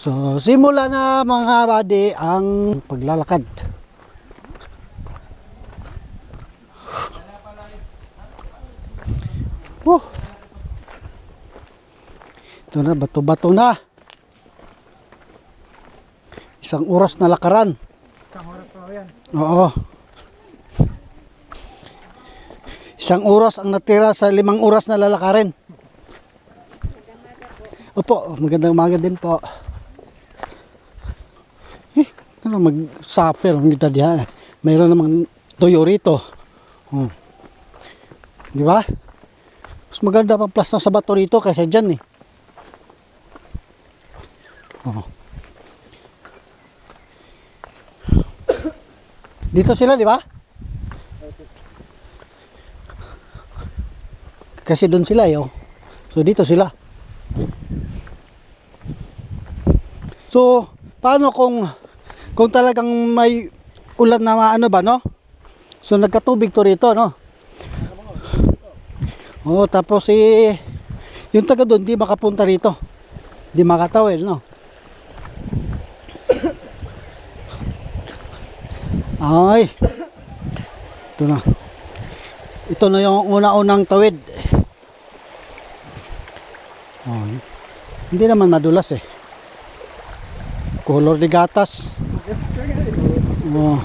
So, simula na mga buddy ang paglalakad. Woo! Ito na, bato-bato na. Isang oras na lakaran. Isang oras pa yan. Oo. Isang oras ang natira sa limang oras na lalakarin. Opo, magandang umaga din po. Ano mag-suffer kita diha. Mayroon namang toyo rito. Hmm. Di ba? Mas maganda pang plus sa bato rito kaysa dyan eh. Oo. Dito sila, di ba? Kasi doon sila, eh, oh. So, dito sila. So, paano kung kung talagang may ulan na ano ba, no? So, nagkatubig to rito, no? Oh, tapos eh, yung taga doon, di makapunta rito. Di makatawid, no? Ay. Ito na. Ito na yung una-unang tawid. Oh, hindi naman madulas eh. Color de gatas. Oh.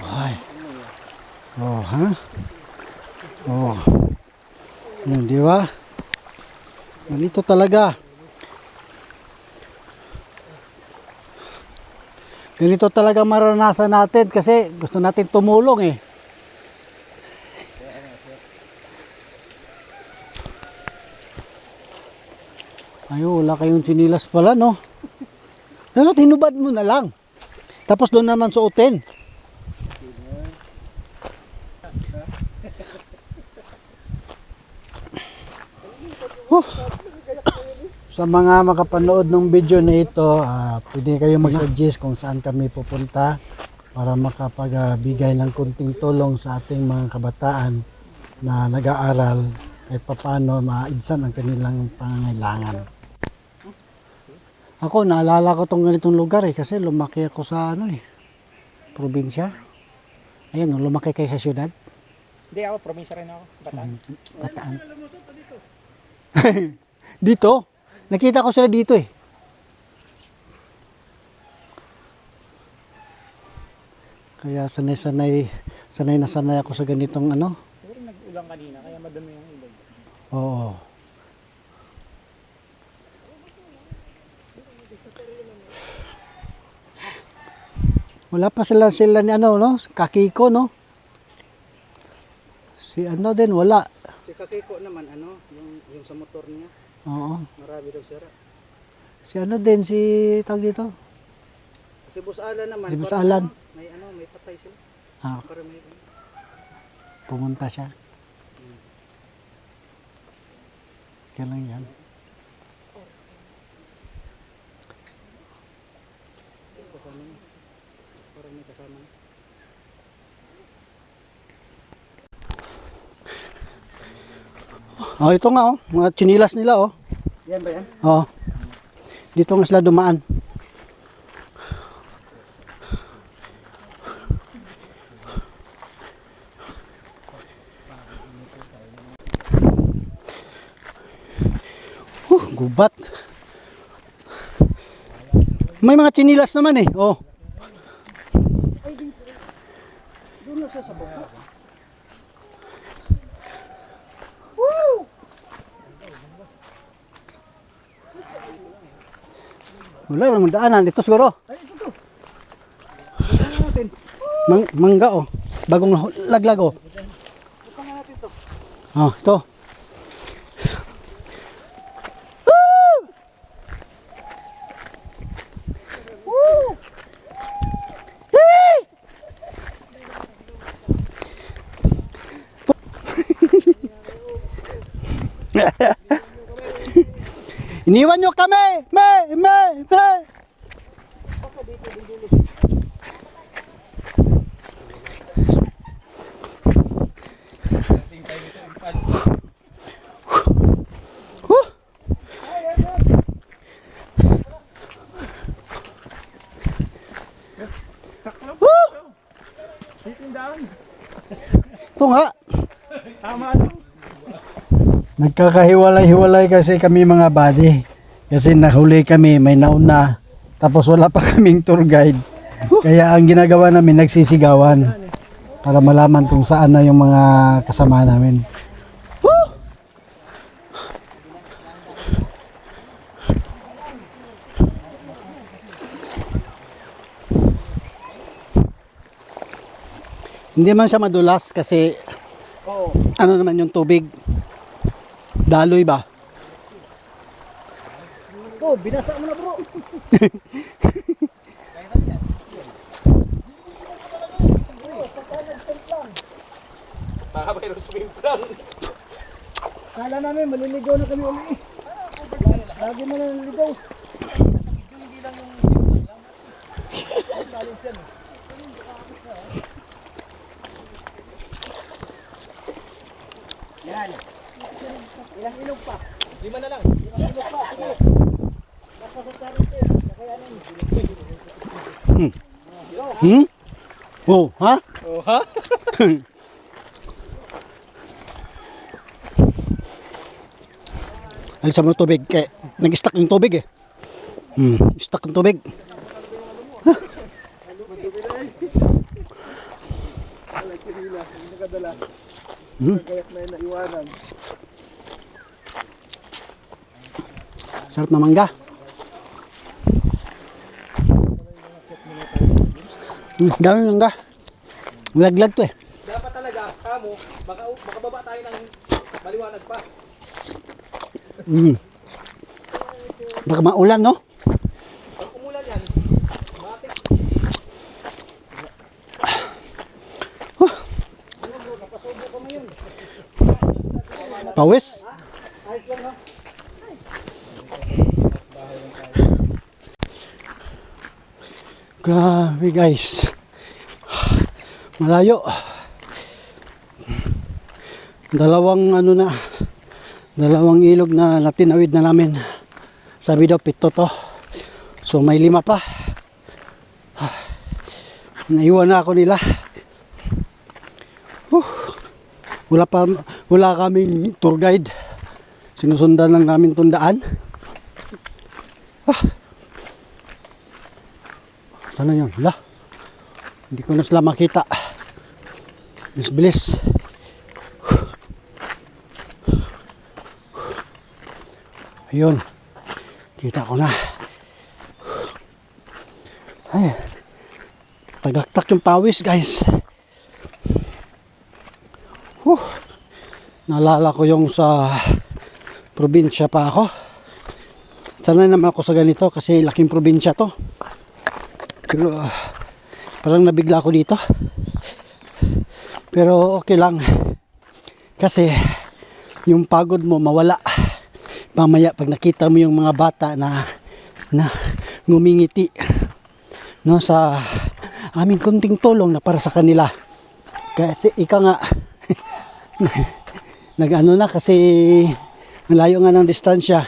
Ay. Oh, ha? Oh. Yan, di ba? Ganito talaga. Ganito talaga maranasan natin kasi gusto natin tumulong eh. Ay, wala kayong sinilas pala, no? Ano, tinubad mo na lang. Tapos doon naman suotin. Huh. Sa mga makapanood ng video na ito, ah, pwede kayo mag-suggest kung saan kami pupunta para makapagbigay ng kunting tulong sa ating mga kabataan na nag-aaral kahit papano maibsan ang kanilang pangangailangan. Ako, naalala ko tong ganitong lugar eh, kasi lumaki ako sa ano eh, probinsya. Ayan, lumaki kayo sa syudad. Hindi ako, probinsya rin ako. Bataan. Bataan. dito? Nakita ko sila dito eh. Kaya sanay-sanay, sanay na sanay ako sa ganitong ano. Siguro nag-ulang kanina, kaya madumi yung ilog. Oo. Wala pa sila sila ni ano no, kakiko no. Si ano din wala. Si Kakiko naman, ano, yung, yung sa motor niya, Oo. marami daw sira. Si ano din si tawag dito. Si Boss Alan naman, Si Boss Alan. ano, may ano, may patay sila. Ah, Para may, pumunta siya. Kaya lang yan. Para may kasama. Oh, ito nga oh, mga chinilas nila oh. Yan ba yan? Oh. Dito nga sila dumaan. Gubat. May mga chinilas naman eh. Oh. Siya sa baba. Wala namang daanan. Ito siguro. Ay, ito to. Ito natin. Mang mangga oh. Bagong laglag oh. Ito natin to. Oh, ito. Iniwan nyo kami! May! May! May! Ito nga. Tama lang. Nagkakahiwalay-hiwalay kasi kami mga buddy. Kasi nahuli kami, may nauna. Tapos wala pa kaming tour guide. Kaya ang ginagawa namin, nagsisigawan. Para malaman kung saan na yung mga kasama namin. Hindi man siya madulas kasi Oo. ano naman yung tubig. Daloy ba? To, binasa mo na bro. Kala namin maliligaw na kami uli. Lagi mo na naliligaw. Yan. Ilang ilog pa? Lima na lang. Ilang ilog pa? Sige. Basta sa tarite. Kakayanin. Hmm? Oh, ha? Oh, ha? Alisan mo ng tubig. Kaya nag-stuck yung tubig eh. Hmm, stuck yung tubig. Hmm. Sarap na mangga. Hmm, dami ng mangga. Laglag to eh. Dapat talaga, kamo, baka, makababa tayo ng maliwanag pa. Hmm. Baka maulan no? Pag umulan yan, matik. Pawis? Ayos lang ha. Grabe guys. Malayo. Dalawang ano na, dalawang ilog na natinawid na namin. Sabi daw pito to. So may lima pa. Naiwan na ako nila. Huh. Wala pa wala kaming tour guide. Sinusundan lang namin tundaan. Sana yun? Hala. Hindi ko na sila makita. Bilis bilis. Ayun. Kita ko na. Ay. Tagaktak yung pawis guys. Huh. Naalala ko yung sa probinsya pa ako. Sanay naman ako sa ganito kasi laking probinsya to. Pero parang nabigla ako dito. Pero okay lang. Kasi yung pagod mo mawala. Mamaya pag nakita mo yung mga bata na na ngumingiti no sa aming kunting tulong na para sa kanila. Kasi ika nga nag-ano na kasi malayo nga ng distansya.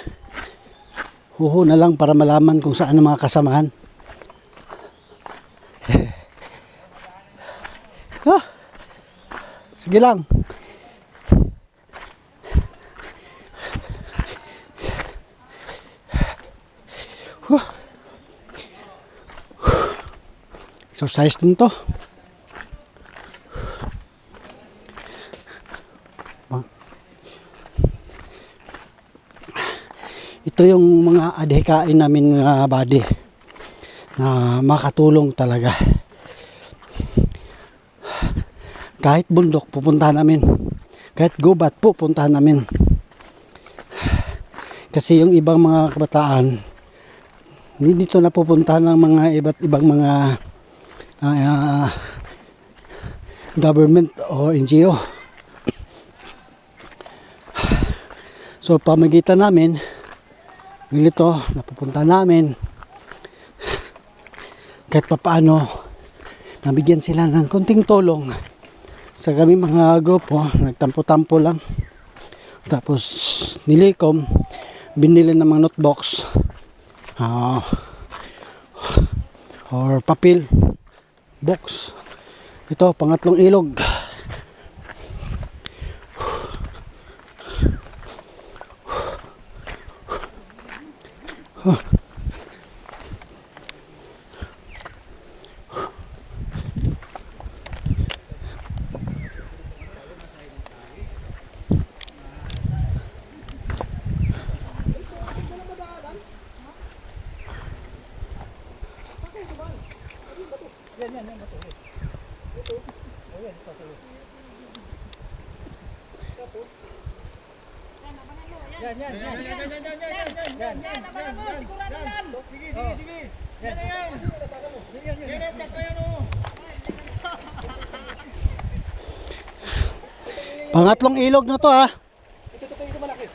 Huho na lang para malaman kung saan ang mga kasamahan. Sige lang. Exercise din to. Ah. Ito yung mga adhikain namin mga body na makatulong talaga kahit bundok pupuntahan namin. Kahit gubat pupuntahan namin. Kasi yung ibang mga kabataan hindi dito na pupuntahan ng mga iba't ibang mga ah, government o NGO so pamagitan namin ganito napupunta namin. Kahit papaano nabigyan sila ng konting tulong sa kami mga grupo nagtampo-tampo lang. Tapos nilikom. Binili ng mga notebox ah, or papel. Box ito pangatlong ilog Yan, yan, yan. Yan, yan, yan, yan, yan, yan. Yan, yan, abangan mo, sigurado yan. Sige, sige, sige. Yan, yan, yan. Yan, yan, yan. Yan, flat na yan, oh. Pangatlong ilog na to ah. Ito, ito, ito malaki.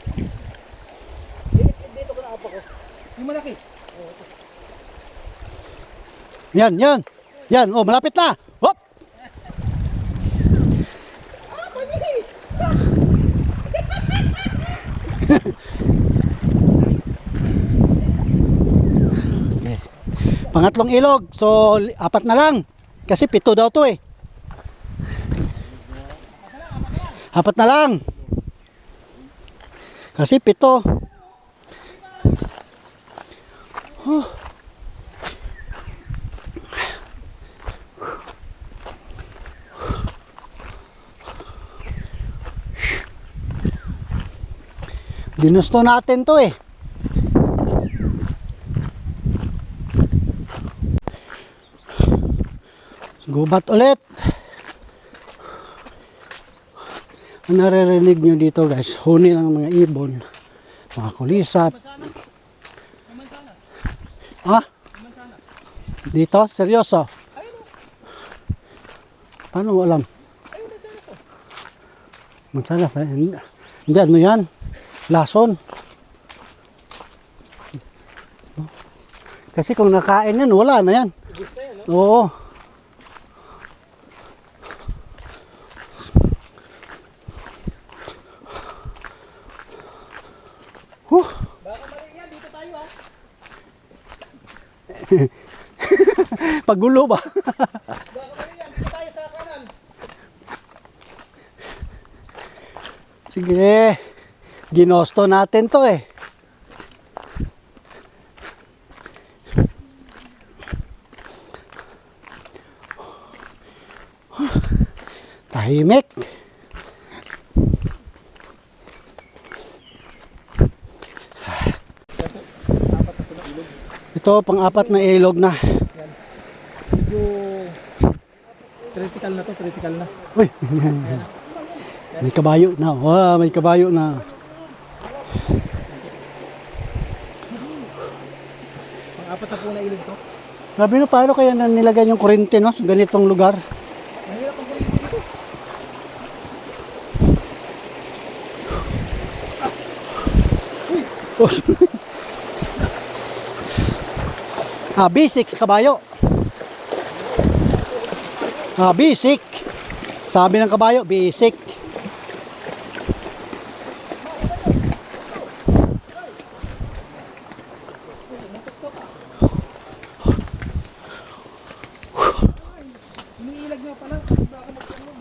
Dito, dito ko na apa ko. Yung malaki. Yan, yan. Yan, oh malapit na. Hop! okay. Pangatlong ilog. So, apat na lang. Kasi pito daw to eh. Apat na lang. Kasi pito. Ginusto natin to eh. Gubat ulit. Ang naririnig nyo dito guys, huni ng mga ibon, mga kulisap. Ah? Dito? Seryoso? Paano mo alam? Mansanas eh. Hindi, ano yan? Lason. Kasi kung nakain yan, wala na yan. Oo. Huh. Baka mali yan, dito tayo ah. Pagulo ba? Sige. Ginosto natin to eh. Tahimik. Ito pang-apat na ilog na. Medyo critical na to, critical na. Uy. may kabayo na. Wow, may kabayo na. Pang-apat na po na ilog to. Grabe no, paano kaya na nilagay yung kurente no, sa ganitong lugar? Mahirap ang kulitin dito. Ah, basic sa kabayo. Ah, basic. Sabi ng kabayo,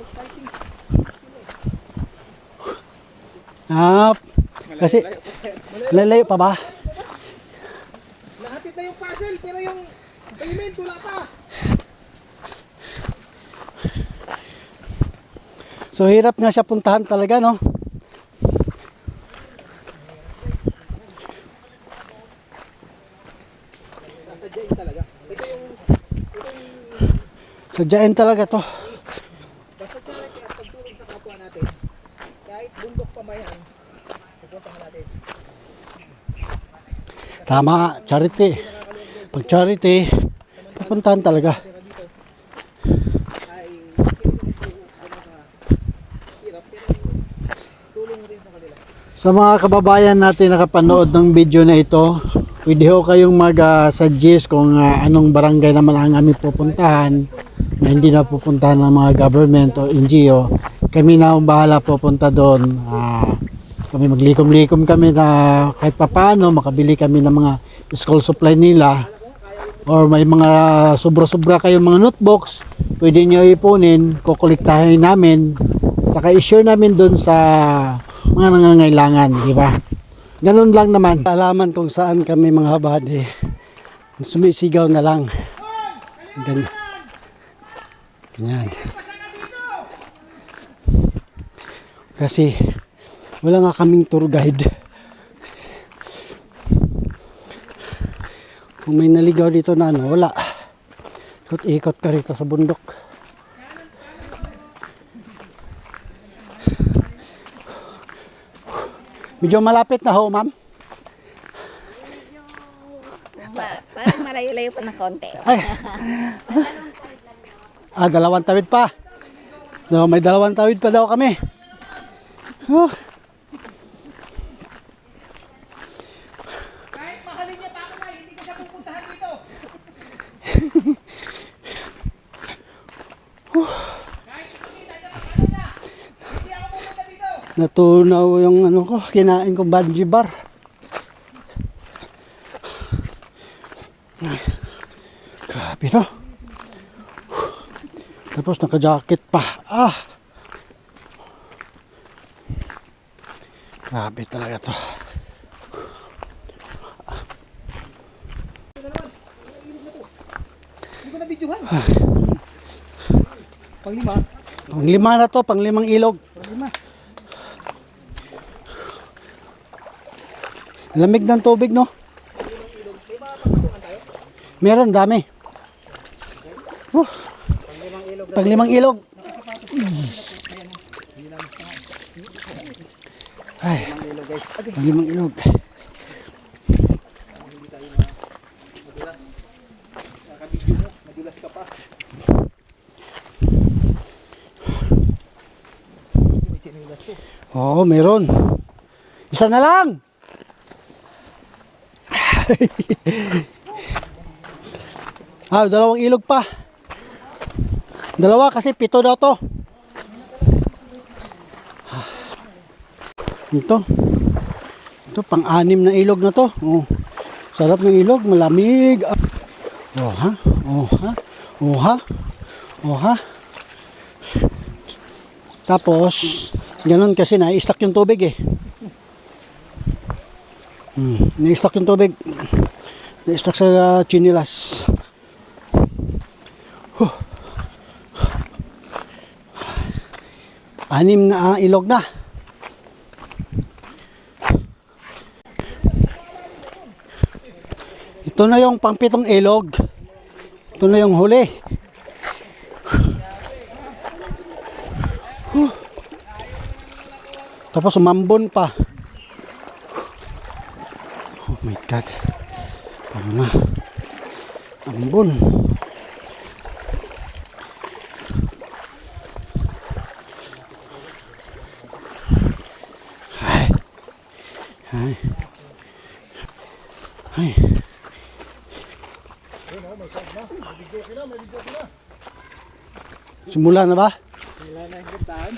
mag-fighting. Ah, kasi lalayo pa ba? Lahatid na yung puzzle, pero yung payment wala pa. So hirap nga siya puntahan talaga, no? Sasadyain talaga. Ito yung, Sadyain talaga to. basta charity at pagtulong sa kapwa natin. Kahit bundok pa mayan, pupuntahan natin. Tama, charity. Pag charity, pupuntahan talaga. Ay, hindi ko ano ka, hirap, pero tulong rin sa kanila. Sa mga kababayan natin nakapanood ng video na ito, pwede ho kayong mag-suggest kung ah, anong barangay naman ang aming pupuntahan na hindi na pupuntahan ng mga government o NGO. Kami na ang bahala pupunta doon. Ah, kami maglikom-likom kami na kahit papaano makabili kami ng mga school supply nila or may mga sobra-sobra kayong mga notebooks, pwede nyo ipunin, kukolektahin namin, saka i-share namin doon sa mga nangangailangan, di ba? Ganun lang naman. Alaman kung saan kami mga habade. Sumisigaw na lang. Ganyan. Ganyan. Kasi wala nga kaming tour guide. Kung may naligaw dito na ano, wala. Ikot-ikot ka rito sa bundok. Medyo malapit na ho, ma'am. Pa- parang malayo-layo pa ng konti. Ay. ah, dalawang tawid pa. No, may dalawang tawid pa daw kami. Oh. Kahit mahalin niya pa ako na, hindi ko siya pupuntahan dito. Kahit kumita niya pa ako na, hindi ako pupunta dito. Natunaw yung ano ko, kinain kong bungee bar. Grabe to. Tapos naka-jacket pa. Ah! Grabe talaga to. Ko videohan. Panglima. Panglima na to, panglimang ilog. Panglima. Lamig ng tubig, no? Meron, dami. Oh. Panglimang ilog. Ay. Okay. panglimang ilog. Madulas. Ka pa. Oo, meron. Isa na lang. ah, dalawang ilog pa. Dalawa kasi pito daw to. Ah. Ito. Ito, pang-anim na ilog na to. Oh. Sarap ng ilog, malamig. Ah. Oh, ha? Oh, ha? Oh, ha? Oh, ha? Tapos, ganun kasi na-stuck yung tubig eh. Hmm, na-stuck yung tubig. Na-stuck sa uh, chinilas. Huh. Anim na ah, ilog na. Ito na yung pangpitong ilog. Ito na yung huli. Tapos umambon pa. God. Paano na? Ambon. Ay. Ay. Ay. Simula na ba? Wala na yung gantaan.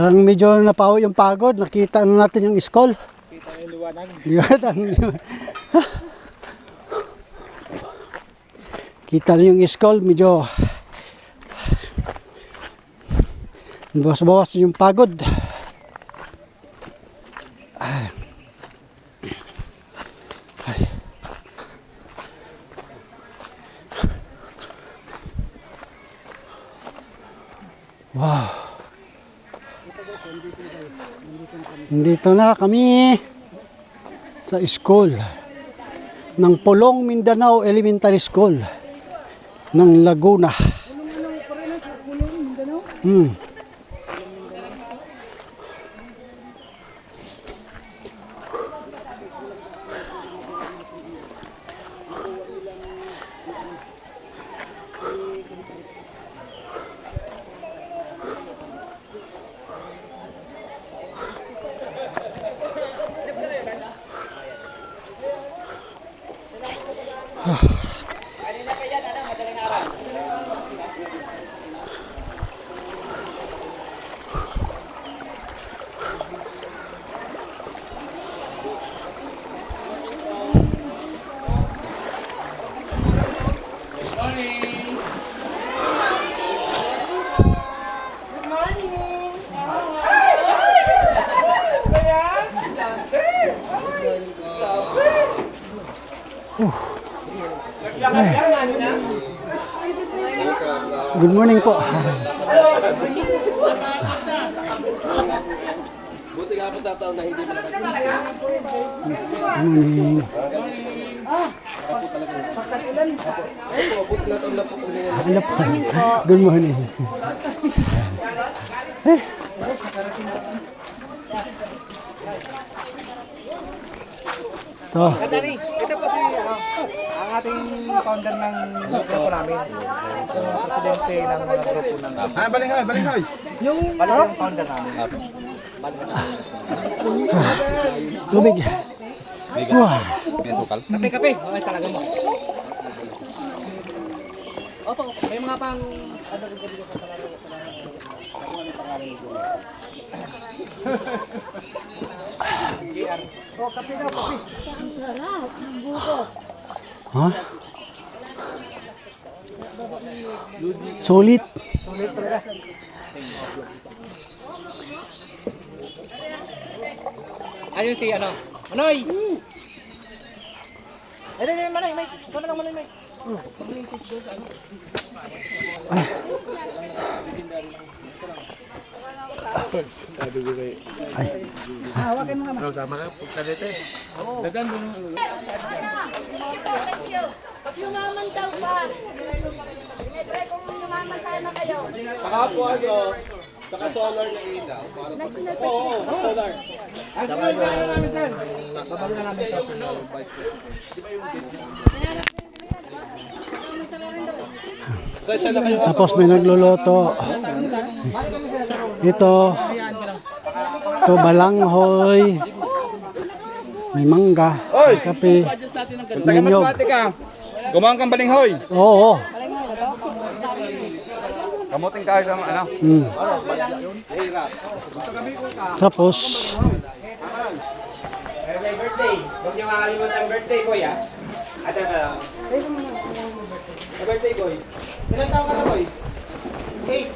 Parang medyo napawi yung pagod. Nakita na natin yung school. Kita yung liwanag. Liwanag. Kita na yung school. Medyo bawas-bawas yung pagod. Nandito na kami sa school ng Pulong Mindanao Elementary School ng Laguna. Hmm. Ito. Ito po si ano, ang ating founder ng grupo namin. Presidente ng mga grupo ng Ah, balinghoy, balinghoy. Yung bali yung founder namin. Tubig. Wow. Kape, kape. Okay talaga mo. Opo, may mga pang ano rin dito sa pangalan sa pangalan ng pangalan nito. JR. Oh, kape daw, kape. Ha? Sulit. Sulit talaga. Ayun si ano? Manoy! Eh, eh, eh, Manoy, Mike. Ikaw na lang, Manoy, Mike. Yumaman daw ba? Siyempre kung yumama kayo. Saka po ano, saka solar na ilaw. Para po Babalo na namin. So siya na kayo Tapos may nagluluto. Ito. Ito balanghoy. May mangga. May kape. May nyog. ka. Gumawa kang balinghoy. Oo. Kamuting ka sa ano. Mm. Tapos, Happy birthday! Huwag niyo makalimutan birthday ah. At ano birthday boy. Ilan taon ka na boy? Eight.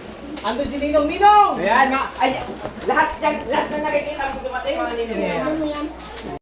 Andun si Ninong. Ninong! Ayan nga. Ay, lahat yan, lahat na nakikita mo dumating mga Ninong yan.